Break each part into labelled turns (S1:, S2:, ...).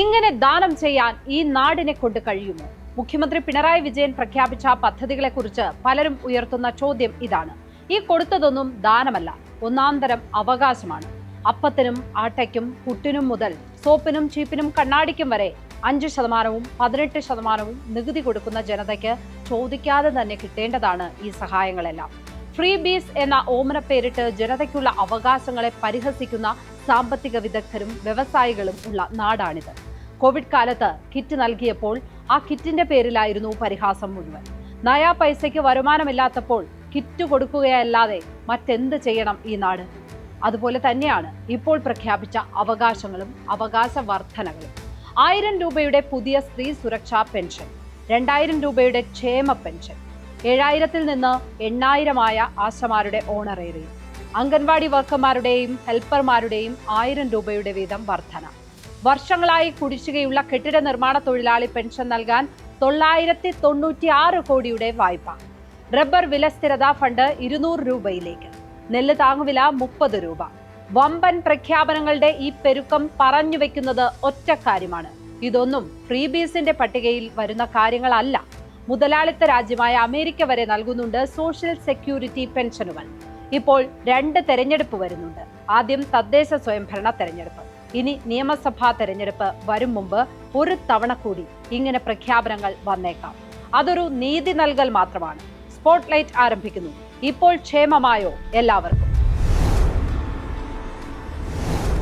S1: ഇങ്ങനെ ദാനം ചെയ്യാൻ ഈ നാടിനെ കൊണ്ട് കഴിയുമോ? മുഖ്യമന്ത്രി പിണറായി വിജയൻ പ്രഖ്യാപിച്ച പദ്ധതികളെക്കുറിച്ച് പലരും ഉയർത്തുന്ന ചോദ്യം ഇതാണ്. ഈ കൊടുത്തതൊന്നും ദാനമല്ല ഒന്നാന്തരം അവകാശമാണ്. അപ്പത്തിനും ആട്ടയ്ക്കും പുട്ടിനും മുതൽ സോപ്പിനും ചീപ്പിനും കണ്ണാടിക്കും വരെ അഞ്ച് ശതമാനവും പതിനെട്ട് ശതമാനവും നികുതി കൊടുക്കുന്ന ജനതയ്ക്ക് ചോദിക്കാതെ തന്നെ കിട്ടേണ്ടതാണ് ഈ സഹായങ്ങളെല്ലാം. ഫ്രീ ബീസ് എന്ന ഓമന പേരിട്ട് ജനതയ്ക്കുള്ള അവകാശങ്ങളെ പരിഹസിക്കുന്ന സാമ്പത്തിക വിദഗ്ധരും വ്യവസായികളും ഉള്ള നാടാണിത്. കോവിഡ് കാലത്ത് കിറ്റ് നൽകിയപ്പോൾ ആ കിറ്റിന്റെ പേരിലായിരുന്നു പരിഹാസം മുഴുവൻ. നയാ പൈസയ്ക്ക് വരുമാനമില്ലാത്തപ്പോൾ കിറ്റ് കൊടുക്കുകയല്ലാതെ മറ്റെന്ത് ചെയ്യണം ഈ നാട്? അതുപോലെ തന്നെയാണ് ഇപ്പോൾ പ്രഖ്യാപിച്ച അവകാശങ്ങളും അവകാശ വർധനകളും ആയിരം രൂപയുടെ പുതിയ സ്ത്രീ സുരക്ഷാ പെൻഷൻ രണ്ടായിരം രൂപയുടെ ക്ഷേമ പെൻഷൻ ഏഴായിരത്തിൽ നിന്ന് എണ്ണായിരമായ ആശമാരുടെ ഓണറേറിയം അംഗൻവാടി വർക്കർമാരുടെയും ഹെൽപ്പർമാരുടെയും ആയിരം രൂപയുടെ വീതം വർധന. വർഷങ്ങളായി കുടിശ്ശികയുള്ള കെട്ടിട നിർമ്മാണ തൊഴിലാളി പെൻഷൻ നൽകാൻ തൊള്ളായിരത്തി തൊണ്ണൂറ്റി ആറ് കോടിയുടെ വായ്പ. റബ്ബർ വില സ്ഥിരതാ ഫണ്ട് ഇരുന്നൂറ് രൂപയിലേക്ക്. നെല്ല് താങ്ങുവില മുപ്പത് രൂപ. വമ്പൻ പ്രഖ്യാപനങ്ങളുടെ ഈ പെരുക്കം പറഞ്ഞു വെക്കുന്നത് ഒറ്റ കാര്യമാണ്. ഇതൊന്നും ഫ്രീബീസിന്റെ പട്ടികയിൽ വരുന്ന കാര്യങ്ങളല്ല. മുതലാളിത്ത രാജ്യമായ അമേരിക്ക വരെ നൽകുന്നുണ്ട് സോഷ്യൽ സെക്യൂരിറ്റി പെൻഷനുകൾ. ഇപ്പോൾ രണ്ട് തെരഞ്ഞെടുപ്പ് വരുന്നുണ്ട്. ആദ്യം തദ്ദേശ സ്വയംഭരണ തെരഞ്ഞെടുപ്പ്. ഇനി നിയമസഭാ തെരഞ്ഞെടുപ്പ് വരും മുമ്പ് ഒരു തവണ കൂടി ഇങ്ങനെ പ്രഖ്യാപനങ്ങൾ വന്നേക്കാം. അതൊരു നീതി നൽകൽ മാത്രമാണ്. സ്പോട്ട് ലൈറ്റ് ആരംഭിക്കുന്നു. ഇപ്പോൾ ക്ഷേമമായോ എല്ലാവർക്കും?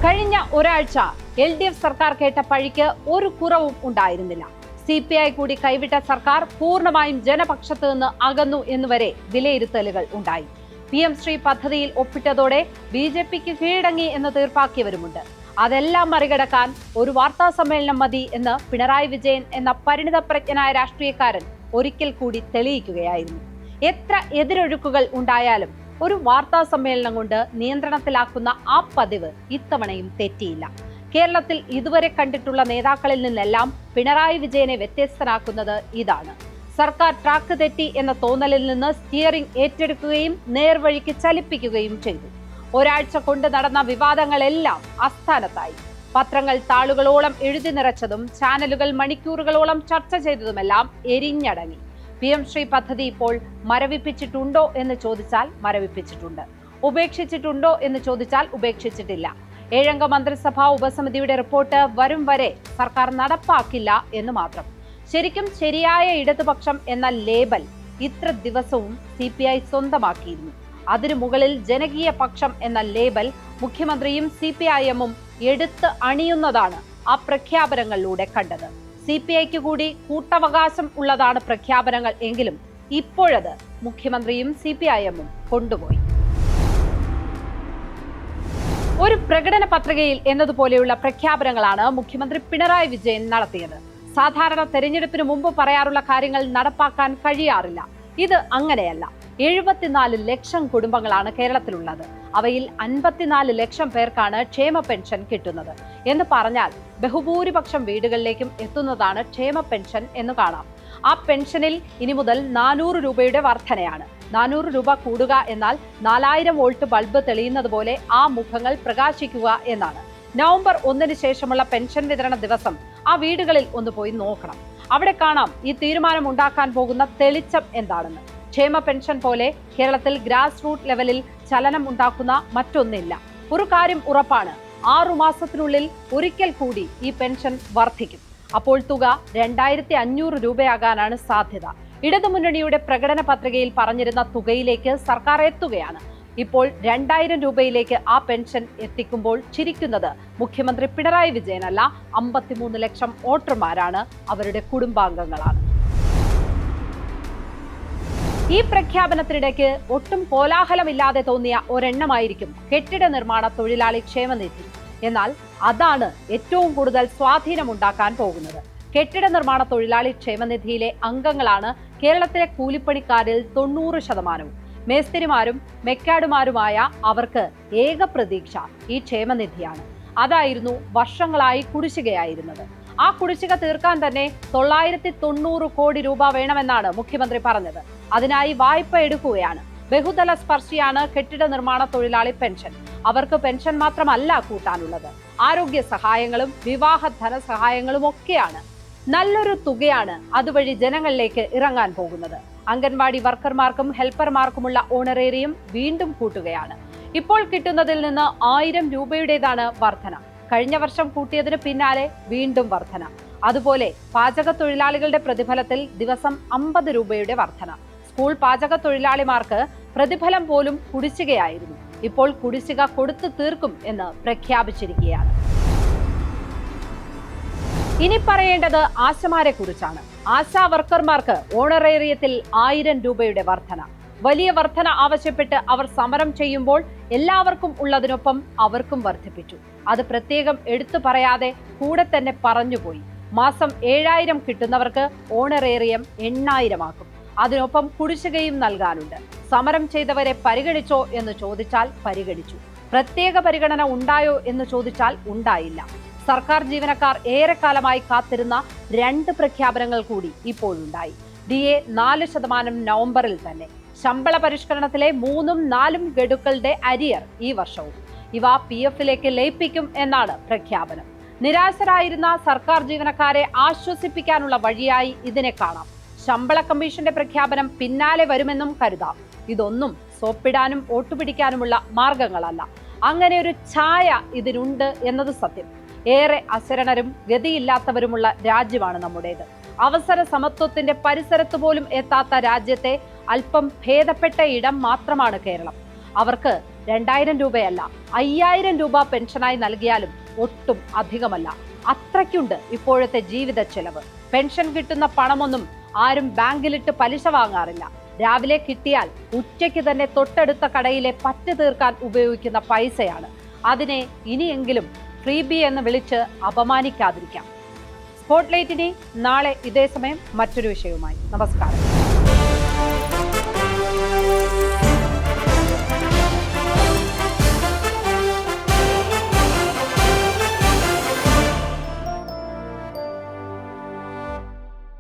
S1: കഴിഞ്ഞ ഒരാഴ്ച എൽ ഡി എഫ് സർക്കാർ കേട്ട പഴിക്ക് ഒരു കുറവും ഉണ്ടായിരുന്നില്ല. സി പി ഐ കൂടി കൈവിട്ട സർക്കാർ പൂർണമായും ജനപക്ഷത്ത് നിന്ന് അകന്നു എന്നുവരെ വിലയിരുത്തലുകൾ ഉണ്ടായി. പി എം ശ്രീ പദ്ധതിയിൽ ഒപ്പിട്ടതോടെ ബി ജെ പിക്ക് കീഴടങ്ങി എന്ന് തീർപ്പാക്കിയവരുമുണ്ട്. അതെല്ലാം മറികടക്കാൻ ഒരു വാർത്താ സമ്മേളനം മതി എന്ന് പിണറായി വിജയൻ എന്ന പരിണിതപ്രജ്ഞനായ രാഷ്ട്രീയക്കാരൻ ഒരിക്കൽ കൂടി തെളിയിക്കുകയായിരുന്നു. എത്ര എതിരൊഴുക്കുകൾ ഉണ്ടായാലും ഒരു വാർത്താ സമ്മേളനം കൊണ്ട് നിയന്ത്രണത്തിലാക്കുന്ന ആ പതിവ് ഇത്തവണയും തെറ്റിയില്ല. കേരളത്തിൽ ഇതുവരെ കണ്ടിട്ടുള്ള നേതാക്കളിൽ നിന്നെല്ലാം പിണറായി വിജയനെ വ്യത്യസ്തനാക്കുന്നത് ഇതാണ്. സർക്കാർ ട്രാക്ക് തെറ്റി എന്ന തോന്നലിൽ നിന്ന് സ്റ്റിയറിംഗ് ഏറ്റെടുക്കുകയും നേർവഴിക്ക് ചലിപ്പിക്കുകയും ചെയ്തു. ഒരാഴ്ച കൊണ്ട് നടന്ന വിവാദങ്ങളെല്ലാം അസ്ഥാനത്തായി പത്രങ്ങൾ താളുകളോളം എഴുതി നിറച്ചതും ചാനലുകൾ മണിക്കൂറുകളോളം ചർച്ച ചെയ്തതുമെല്ലാം എരിഞ്ഞടങ്ങി. പി എം ശ്രീ പദ്ധതി ഇപ്പോൾ മരവിപ്പിച്ചിട്ടുണ്ടോ എന്ന് ചോദിച്ചാൽ മരവിപ്പിച്ചിട്ടുണ്ട്. ഉപേക്ഷിച്ചിട്ടുണ്ടോ എന്ന് ചോദിച്ചാൽ ഉപേക്ഷിച്ചിട്ടില്ല. ഏഴംഗ മന്ത്രിസഭാ ഉപസമിതിയുടെ റിപ്പോർട്ട് വരും വരെ സർക്കാർ നടപ്പാക്കില്ല എന്ന് മാത്രം. ശരിക്കും ശരിയായ ഇടതുപക്ഷം എന്ന ലേബൽ ഇത്ര ദിവസവും സി പി ഐ സ്വന്തമാക്കിയിരുന്നു. അതിനു മുകളിൽ ജനകീയ പക്ഷം എന്ന ലേബൽ മുഖ്യമന്ത്രിയും സി പി ഐ എമ്മും എടുത്ത് അണിയുന്നതാണ് ആ പ്രഖ്യാപനങ്ങളിലൂടെ കണ്ടത്. സി പി ഐക്ക് കൂടി കൂട്ടവകാശം ഉള്ളതാണ് പ്രഖ്യാപനങ്ങൾ എങ്കിലും ഇപ്പോഴത് മുഖ്യമന്ത്രിയും സി പി ഐ എമ്മും കൊണ്ടുപോയി. ഒരു പ്രകടന പത്രികയിൽ എന്നതുപോലെയുള്ള പ്രഖ്യാപനങ്ങളാണ് മുഖ്യമന്ത്രി പിണറായി വിജയൻ നടത്തിയത്. സാധാരണ തെരഞ്ഞെടുപ്പിന് മുമ്പ് പറയാറുള്ള കാര്യങ്ങൾ നടപ്പാക്കാൻ കഴിയാറില്ല. ഇത് അങ്ങനെയല്ല. എഴുപത്തിനാല് ലക്ഷം കുടുംബങ്ങളാണ് കേരളത്തിലുള്ളത്. അവയിൽ അൻപത്തിനാല് ലക്ഷം പേർക്കാണ് ക്ഷേമ പെൻഷൻ കിട്ടുന്നത്. എന്ന് പറഞ്ഞാൽ ബഹുഭൂരിപക്ഷം വീടുകളിലേക്കും എത്തുന്നതാണ് ക്ഷേമ പെൻഷൻ എന്ന് കാണാം. ആ പെൻഷനിൽ ഇനി മുതൽ നാനൂറ് രൂപയുടെ വർധനയാണ്. നാനൂറ് രൂപ കൂടുക എന്നാൽ നാലായിരം വോൾട്ട് ബൾബ് തെളിയുന്നത് പോലെ ആ മുഖങ്ങൾ പ്രകാശിക്കുക എന്നാണ്. നവംബർ ഒന്നിന് ശേഷമുള്ള പെൻഷൻ വിതരണ ദിവസം ആ വീടുകളിൽ ഒന്ന് പോയി നോക്കണം. അവിടെ കാണാം ഈ തീരുമാനം ഉണ്ടാക്കാൻ പോകുന്ന തെളിച്ചം എന്താണെന്ന്. ക്ഷേമ പെൻഷൻ പോലെ കേരളത്തിൽ ഗ്രാസ് റൂട്ട് ലെവലിൽ ചലനം ഉണ്ടാക്കുന്ന മറ്റൊന്നില്ല. ഒരു കാര്യം ഉറപ്പാണ് ആറു മാസത്തിനുള്ളിൽ ഒരിക്കൽ കൂടി ഈ പെൻഷൻ വർദ്ധിക്കും. അപ്പോൾ തുക രണ്ടായിരത്തി അഞ്ഞൂറ് രൂപയാകാനാണ് സാധ്യത. ഇടതുമുന്നണിയുടെ പ്രകടന പത്രികയിൽ പറഞ്ഞിരുന്ന തുകയിലേക്ക് സർക്കാർ എത്തുകയാണ്. ഇപ്പോൾ രണ്ടായിരം രൂപയിലേക്ക് ആ പെൻഷൻ എത്തിക്കുമ്പോൾ ചിരിക്കുന്നത് മുഖ്യമന്ത്രി പിണറായി വിജയനല്ല. അമ്പത്തിമൂന്ന് ലക്ഷം വോട്ടർമാരാണ് അവരുടെ കുടുംബാംഗങ്ങളാണ്. ഈ പ്രഖ്യാപനത്തിനിടയ്ക്ക് ഒട്ടും കോലാഹലമില്ലാതെ തോന്നിയ ഒരെണ്ണമായിരിക്കും കെട്ടിട നിർമ്മാണ തൊഴിലാളി ക്ഷേമനിധി എന്നാൽ അതാണ് ഏറ്റവും കൂടുതൽ സ്വാധീനമുണ്ടാക്കാൻ പോകുന്നത്. കെട്ടിട നിർമ്മാണ തൊഴിലാളി ക്ഷേമനിധിയിലെ അംഗങ്ങളാണ് കേരളത്തിലെ കൂലിപ്പണിക്കാരിൽ തൊണ്ണൂറ് ശതമാനവും. മേസ്തിരിമാരും മെക്കാടുമാരുമായ അവർക്ക് ഏക പ്രതീക്ഷ ഈ ക്ഷേമനിധിയാണ്. അതായിരുന്നു വർഷങ്ങളായി കുടിശ്ശികയായിരുന്നത്. ആ കുടിശ്ശിക തീർക്കാൻ തന്നെ തൊള്ളായിരത്തി തൊണ്ണൂറ് കോടി രൂപ വേണമെന്നാണ് മുഖ്യമന്ത്രി പറഞ്ഞത്. അതിനായി വായ്പ എടുക്കുകയാണ്. ബഹുതല സ്പർശിയാണ് കെട്ടിട നിർമ്മാണ തൊഴിലാളി പെൻഷൻ. അവർക്ക് പെൻഷൻ മാത്രമല്ല കൂട്ടാനുള്ളത്. ആരോഗ്യ സഹായങ്ങളും വിവാഹ ധനസഹായങ്ങളും ഒക്കെയാണ്. നല്ലൊരു തുകയാണ് അതുവഴി ജനങ്ങളിലേക്ക് ഇറങ്ങാൻ പോകുന്നത്. അംഗൻവാടി വർക്കർമാർക്കും ഹെൽപ്പർമാർക്കുമുള്ള ഓണറേറിയം വീണ്ടും കൂട്ടുകയാണ്. ഇപ്പോൾ കിട്ടുന്നതിൽ നിന്ന് ആയിരം രൂപയുടേതാണ് വർധന. കഴിഞ്ഞ വർഷം കൂട്ടിയതിന് പിന്നാലെ വീണ്ടും വർധന. അതുപോലെ പാചക തൊഴിലാളികളുടെ പ്രതിഫലത്തിൽ ദിവസം അമ്പത് രൂപയുടെ വർധന. സ്കൂൾ പാചക തൊഴിലാളിമാർക്ക് പ്രതിഫലം പോലും കുടിശ്ശികയായിരുന്നു. ഇപ്പോൾ കുടിശ്ശിക കൊടുത്തു തീർക്കും എന്ന് പ്രഖ്യാപിച്ചിരിക്കുകയാണ്. ഇനി പറയേണ്ടത് ആശമാരെ കുറിച്ചാണ്. ആശാ വർക്കർമാർക്ക് ഓണറേറിയത്തിൽ ആയിരം രൂപയുടെ വർധന. വലിയ വർധന ആവശ്യപ്പെട്ട് അവർ സമരം ചെയ്യുമ്പോൾ എല്ലാവർക്കും ഉള്ളതിനൊപ്പം അവർക്കും വർദ്ധിപ്പിച്ചു. അത് പ്രത്യേകം എടുത്തു പറയാതെ കൂടെ തന്നെ പറഞ്ഞുപോയി. മാസം ഏഴായിരം കിട്ടുന്നവർക്ക് ഓണറേറിയം എണ്ണായിരമാക്കും. അതിനൊപ്പം കുടിശ്ശികയും നൽകാനുണ്ട്. സമരം ചെയ്തവരെ പരിഗണിച്ചോ എന്ന് ചോദിച്ചാൽ പരിഗണിച്ചു. പ്രത്യേക പരിഗണന ഉണ്ടായോ എന്ന് ചോദിച്ചാൽ ഉണ്ടായില്ല. സർക്കാർ ജീവനക്കാർ ഏറെക്കാലമായി കാത്തിരുന്ന രണ്ട് പ്രഖ്യാപനങ്ങൾ കൂടി ഇപ്പോഴുണ്ടായി. ഡി എ നാല് ശതമാനം നവംബറിൽ തന്നെ. ശമ്പള പരിഷ്കരണത്തിലെ മൂന്നും നാലും ഗഡുക്കളുടെ അരിയർ ഈ വർഷവും. ഇവ പി എഫിലേക്ക് ലയിപ്പിക്കും എന്നാണ് പ്രഖ്യാപനം. നിരാശരായിരുന്ന സർക്കാർ ജീവനക്കാരെ ആശ്വസിപ്പിക്കാനുള്ള വഴിയായി ഇതിനെ കാണാം. ശമ്പള കമ്മീഷന്റെ പ്രഖ്യാപനം പിന്നാലെ വരുമെന്നും കരുതാം. ഇതൊന്നും സോപ്പിടാനും വോട്ടുപിടിക്കാനുമുള്ള മാർഗങ്ങളല്ല. അങ്ങനെ ഒരു ഛായ ഇതിനുണ്ട് എന്നത് സത്യം. ഏറെ അശരണരും ഗതിയില്ലാത്തവരുമുള്ള രാജ്യമാണ് നമ്മുടേത്. അവസര സമത്വത്തിന്റെ പരിസരത്ത് പോലും എത്താത്ത രാജ്യത്തെ അല്പം ഭേദപ്പെട്ട ഇടം മാത്രമാണ് കേരളം. അവർക്ക് രണ്ടായിരം രൂപയല്ല അയ്യായിരം രൂപ പെൻഷനായി നൽകിയാലും ഒട്ടും അധികമല്ല. അത്രയ്ക്കുണ്ട് ഇപ്പോഴത്തെ ജീവിത ചെലവ്. പെൻഷൻ കിട്ടുന്ന പണമൊന്നും ആരും ബാങ്കിലിട്ട് പലിശ വാങ്ങാറില്ല. രാവിലെ കിട്ടിയാൽ ഉച്ചയ്ക്ക് തന്നെ തൊട്ടടുത്ത കടയിലെ പറ്റ് തീർക്കാൻ ഉപയോഗിക്കുന്ന പൈസയാണ്. അതിനെ ഇനിയെങ്കിലും ഫ്രീബി എന്ന് വിളിച്ച് അപമാനിക്കാതിരിക്കാം. സ്പോട്ട്ലൈറ്റിനി നാളെ ഇതേ സമയം മറ്റൊരു വിഷയവുമായി. നമസ്കാരം.